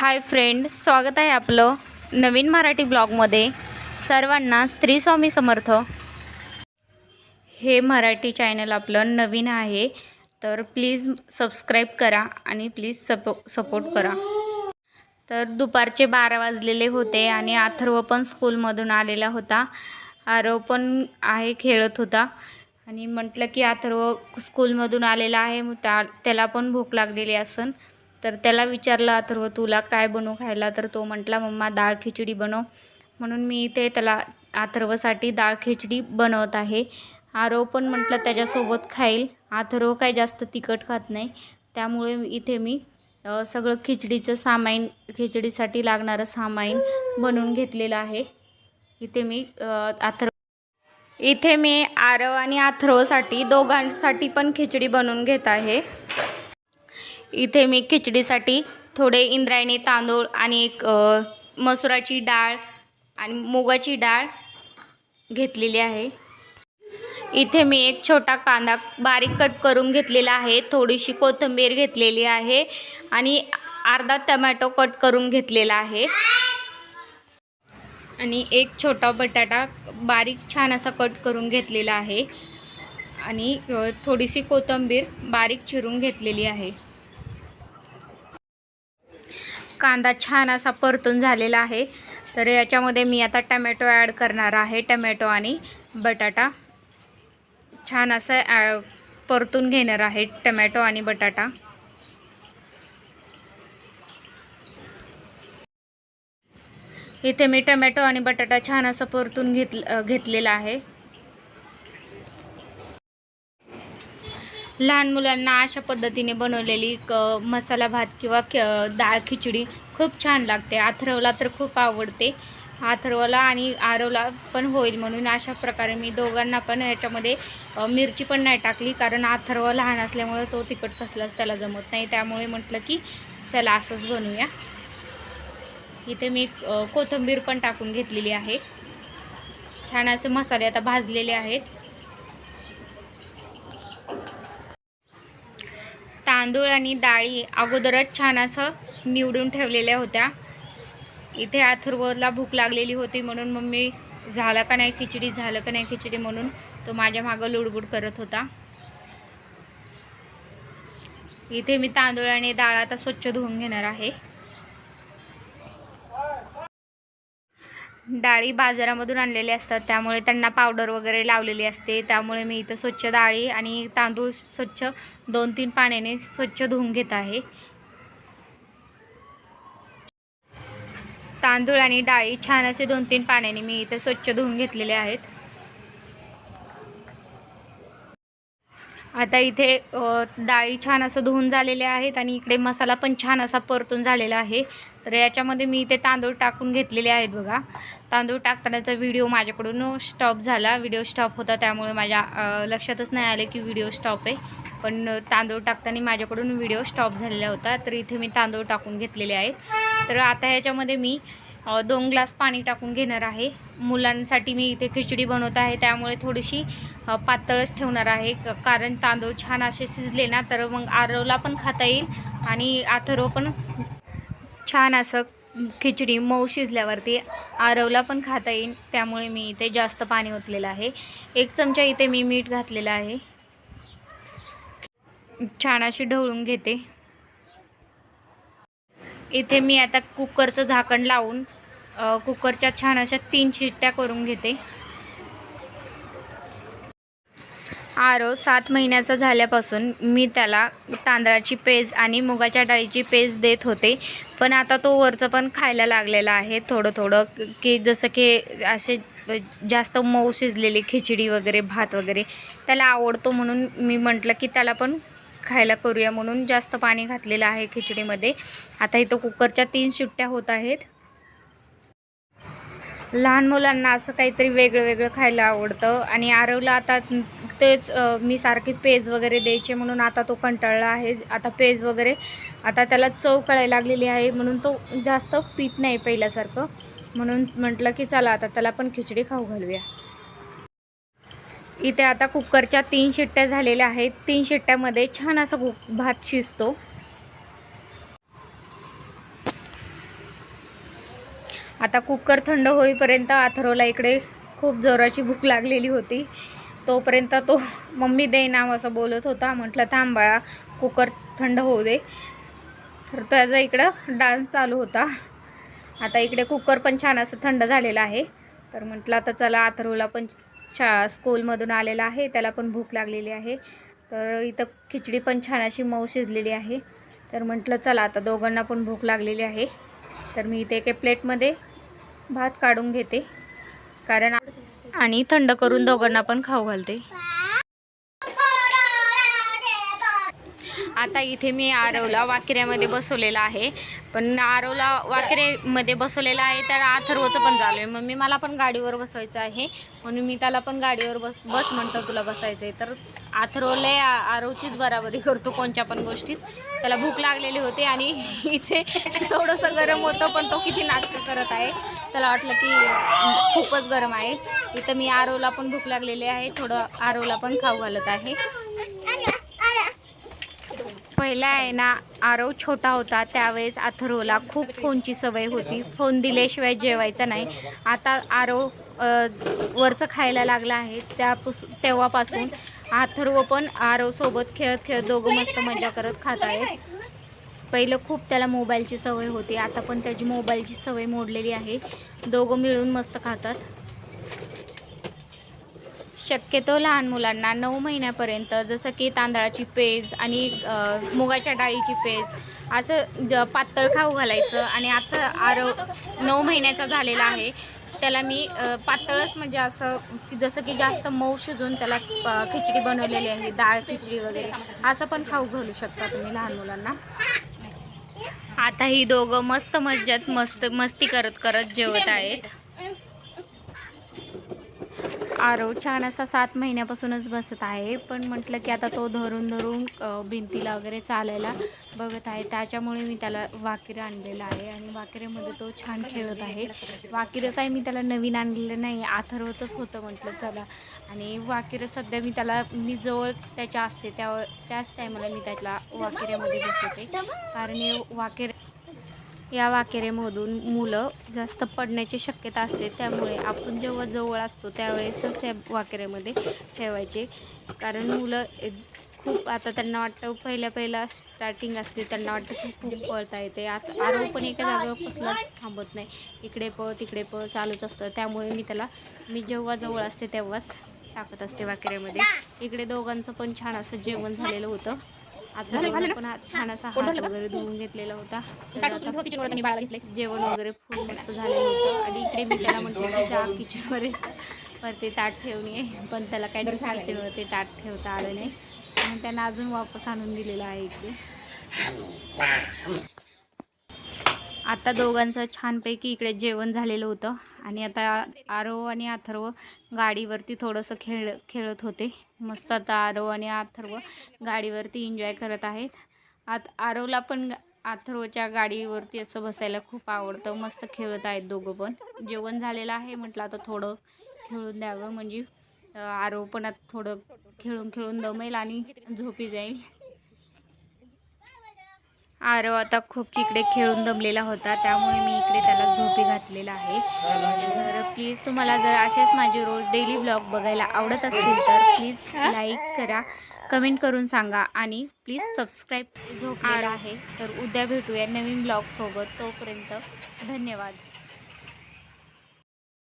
Hi friend स्वागत आहे आपलं नवीन मराठी ब्लॉगमध्ये. सर्वांना श्री स्वामी समर्थ. हे मराठी चॅनल आपलं नवीन आहे तर प्लीज सबस्क्राईब करा आणि प्लीज सपो सपोर्ट करा. तर दुपारचे बारा वाजलेले होते आणि अथर्व पण स्कूलमधून आलेला होता. आरव पण आहे खेळत होता. आणि म्हटलं की अथर्व स्कूलमधून आलेला आहे मग त्या त्याला पण भूक लागलेली असन. तर त्याला विचारलं अथर्व तुला काय बनवू खायला? तर तो म्हटला मम्मा डाळ खिचडी बनव. म्हणून मी इथे त्याला अथर्वसाठी डाळ खिचडी बनवत आहे. आरव पण म्हटलं त्याच्यासोबत खाईल. अथर्व काय जास्त तिखट खात नाही. त्यामुळे इथे मी सगळं खिचडीचं सामाईन खिचडीसाठी लागणारं सामाईन बनवून घेतलेलं आहे. इथे मी अथर्व इथे मी आरव आणि अथर्वसाठी दोघांसाठी पण खिचडी बनवून घेत आहे. इथे मी खिचडीसाठी थोडे इंद्रायणी तांदूळ आणि एक मसुराची डाळ आणि मुगाची डाळ घेतलेली आहे. इथे मी एक छोटा कांदा बारीक कट करून घेतलेला आहे. थोडीशी कोथिंबीर घेतलेली आहे आणि अर्धा टमॅटो कट करून घेतलेला आहे. आणि एक छोटा बटाटा बारीक छान असा कट करून घेतलेला आहे. आणि थोडीशी कोथिंबीर बारीक चिरून घेतलेली आहे. कांदा छान असा परतून झालेला आहे. तर याच्यामध्ये मी आता टमॅटो ॲड करणार आहे टमॅटो आणि बटाटा. छान असं ॲ परतून घेणार आहे टमॅटो आणि बटाटा. इथे मी टमॅटो आणि बटाटा छान असं परतून घेत घेतलेला आहे. लहान मुलांना अशा पद्धतीने बनवलेली क मसाला भात किंवा क डाळ खिचडी खूप छान लागते. आथरवला तर खूप आवडते. आथरवला आणि आरवला पण होईल म्हणून अशा प्रकारे मी दोघांना पण याच्यामध्ये मिरची पण नाही टाकली कारण आथर्व लहान असल्यामुळे तो तिखट कसलाच त्याला जमत नाही. त्यामुळे म्हटलं की चला असंच बनवूया. इथे मी कोथिंबीर पण टाकून घेतलेली आहे. छान असे मसाले आता भाजलेले आहेत. तांदूळ आणि डाळी अगोदरच छान असं निवडून ठेवलेल्या होत्या. इथे अथर्वला भूक लागलेली होती म्हणून मम्मी झालं का नाही खिचडी झालं का नाही खिचडी म्हणून तो माझ्या मागं लुडबुड करत होता. इथे मी तांदूळ आणि डाळ आता स्वच्छ धुवून घेणार आहे. डाळी बाजारामधून आणलेले असतात. त्यामुळे त्यांना पावडर वगैरे लावलेली असते. त्यामुळे मी इथं स्वच्छ डाळी आणि तांदूळ स्वच्छ दोन तीन पाण्याने स्वच्छ धुवून घेत आहे. तांदूळ आणि डाळी छान असे दोन तीन पाण्याने मी इथं स्वच्छ धुवून घेतलेले आहेत. आता इथे डाळी छान असं धुवून झालेले आहेत आणि इकडे मसाला पण छान असा परतून झालेला आहे. तर याच्यामध्ये मी इथे तांदूळ टाकून घेतलेले आहेत बघा. तांदूळ टाकतानाचा व्हिडिओ माझ्याकडून स्टॉप झाला. व्हिडिओ स्टॉप होता त्यामुळे माझ्या लक्षातच नाही आले की व्हिडिओ स्टॉप आहे. पण तांदूळ टाकताना माझ्याकडून व्हिडिओ स्टॉप झालेला होता. तर इथे मी तांदूळ टाकून घेतलेले आहेत. तर आता ह्याच्यामध्ये मी दोन ग्लास पाणी टाकून घेणार आहे. मुलांसाठी मी इथे खिचडी बनवत आहे त्यामुळे थोडीशी पातळच ठेवणार आहे. क- कारण तांदूळ छान असे शिजले ना तर मग आरवला पण खाता येईल आणि आथरव पण छान असं खिचडी मऊ शिजल्यावरती आरवला पण खाता येईल. त्यामुळे मी इथे जास्त पाणी ओतलेलं आहे. एक चमचा इथे मी मीठ घातलेलं आहे. छान अशी ढवळून घेते. इथे मी आता कुकरचं झाकण लावून कुकरच्या छान अशा तीन शिट्ट्या करून घेते. आरो सात महिन्याचा झाल्यापासून मी त्याला तांदळाची पेज आणि मुगाच्या डाळीची पेज देत होते. पण आता तो वरचं पण खायला लागलेला आहे. थोडं थोडं की जसं की असे जास्त मऊ शिजलेली खिचडी वगैरे भात वगैरे त्याला आवडतो म्हणून मी म्हटलं की त्याला पण खायला करूया म्हणून जास्त पाणी घातलेलं आहे खिचडीमध्ये. आता इथं कुकरच्या तीन शिट्ट्या होत आहेत. लहान मुलांना असं काहीतरी वेगळं वेगळं खायला आवडतं आणि आरवला आता तेच मी सारखी पेज वगैरे द्यायचे म्हणून आता तो कंटाळला आहे. आता पेज वगैरे आता त्याला चव कळायला लागलेली आहे म्हणून तो जास्त पित नाही पहिल्यासारखं. म्हणून म्हटलं की चला आता त्याला पण खिचडी खाऊ घालूया. इथे आता कुकरच्या तीन शिट्ट्या झालेल्या आहेत. तीन शिट्ट्यामध्ये छान असा कुक भात शिजतो. आता कुकर थंड होईपर्यंत अथर्वला इकडे खूप जोराची भूक लागलेली होती. तोपर्यंत तो मम्मी दे नाव असं बोलत होता. म्हटलं थांबाळा कुकर थंड होऊ दे. तर त्याचा इकडं डान्स चालू होता. आता इकडे कुकर पण छान असं थंड झालेलं आहे. तर म्हटलं आता चला अथर्वला पण शा स्कूलमधून आलेला आहे. त्याला पण भूक लागलेली आहे. तर इथं खिचडी पण छान अशी मऊ शिजलेली आहे. तर म्हटलं चला आता दोघांना पण भूक लागलेली आहे. तर मी इथे एके प्लेटमध्ये भात काढून घेते. कारण आणि थंड करून दोघांना पण खाऊ घालते. आता इथे मी आरवला वाकिऱ्यामध्ये बसवलेला आहे. पण आरवला वाकिऱ्यामध्ये बसवलेला आहे तर अथर्वचं पण चालू आहे. मग मी मला पण गाडीवर बसवायचं आहे. म्हणून मी त्याला पण गाडीवर बस बस म्हणतो तुला बसायचं आहे. तर आथरवले आरवचीच बराबरी करतो कोणत्या पण गोष्टीत. त्याला भूक लागलेली होती आणि इथे थोडंसं गरम होतं पण तो किती नाटकं करत आहे. त्याला वाटलं की खूपच गरम आहे. इथं मी आरवला पण भूक लागलेली आहे. थोडं आरवला पण खाऊ घालत आहे. पहिला आहे ना आरव छोटा होता त्यावेळेस अथर्वला खूप फोनची सवय होती. फोन दिल्याशिवाय जेवायचा नाही. आता आरव वरचं खायला लागला आहे. त्यापास तेव्हापासून अथर्व पण आरवसोबत खेळत खेळत दोघं मस्त मजा करत खात आहेत. पहिलं खूप त्याला मोबाईलची सवय होती. आता पण त्याची मोबाईलची सवय मोडलेली आहे. दोघं मिळून मस्त खातात. शक्यतो लहान मुलांना नऊ महिन्यापर्यंत जसं की तांदळाची पेज आणि मुगाच्या डाळीची पेज असं ज पातळ खाऊ घालायचं. आणि आता आरो नऊ महिन्याचा झालेला आहे. त्याला मी पातळच म्हणजे असं जसं की जास्त मऊ शिजून त्याला खिचडी बनवलेली आहे डाळ खिचडी वगैरे असं पण खाऊ घालू शकता तुम्ही लहान मुलांना. आता ही दोघं मस्त मज्जात मस्त मस्ती करत करत जेवत आहेत. आरव छान असा सात महिन्यापासूनच बसत आहे. पण म्हटलं की आता तो धरून धरून भिंतीला वगैरे चालायला बघत आहे. त्याच्यामुळे मी त्याला वाकिरं आणलेलं आहे आणि वाकिऱ्यामध्ये तो छान खेळत आहे. वाकिरं काय मी त्याला नवीन आणलेलं नाही आथर्वचंच होतं म्हटलं चला. आणि वाकिरं सध्या मी त्याला मी जवळ त्याच्या असते त्या त्याच टायमाला मी त्याला वाकिऱ्यामध्ये बसवते. कारण वाकिर वाकिरे या वाकेरेमधून मुलं जास्त पडण्याची शक्यता असते. त्यामुळे आपण जेव्हा जवळ असतो त्यावेळेसच या वाकेऱ्यामध्ये ठेवायचे. कारण मुलं खूप आता त्यांना वाटतं पहिल्या पहिला स्टार्टिंग असते त्यांना वाटतं की खूप पळता येते. आता आरो पण एका जागेवर कसलाच थांबत नाही. इकडे पळ तिकडे पळ चालूच असतं. त्यामुळे मी त्याला मी जेव्हा जवळ असते तेव्हाच टाकत असते वाकेऱ्यामध्ये. इकडे दोघांचं पण छान असं जेवण झालेलं होतं. आता पण हा- छान. असा हात वगैरे धुवून घेतलेला होता. तर आता जेवण वगैरे फुल मस्त झालेलं होतं. आणि इकडे मी त्याला म्हटलं की जा किचनवर वरती ताट ठेवून ये. पण त्याला काही किचनवरती ताट ठेवता आलं नाही. म्हणून त्यांना अजून वापस आणून दिलेलं आहे इकडे. आता दोघांचं छानपैकी इकडे जेवण झालेलं होतं. आणि आता आरव आणि अथर्व गाडीवरती थोडंसं खेळ खेळत होते. मस्त आता आरव आणि अथर्व गाडीवरती एन्जॉय करत आहेत. आत आरवला पण अथर्वच्या गाडीवरती असं बसायला खूप आवडतं. मस्त खेळत आहेत दोघं पण. जेवण झालेलं आहे म्हटलं आता थोडं खेळून द्यावं म्हणजे. आरो आरव पण आता थोडं खेळून खेळून दमेल आणि झोपी जाईल. आरव आता खूप तिकडे खेळून दमलेला होता त्यामुळे मी इकडे त्याला झोपी घातलेला आहे. तर प्लीज तुम्हाला जर असेच माझे रोज डेली ब्लॉग बघायला आवडत असतील तर प्लीज लाईक करा कमेंट करून सांगा आणि प्लीज सबस्क्राईब झोपलेला आहे तर उद्या भेटूया नवीन ब्लॉगसोबत तोपर्यंत धन्यवाद.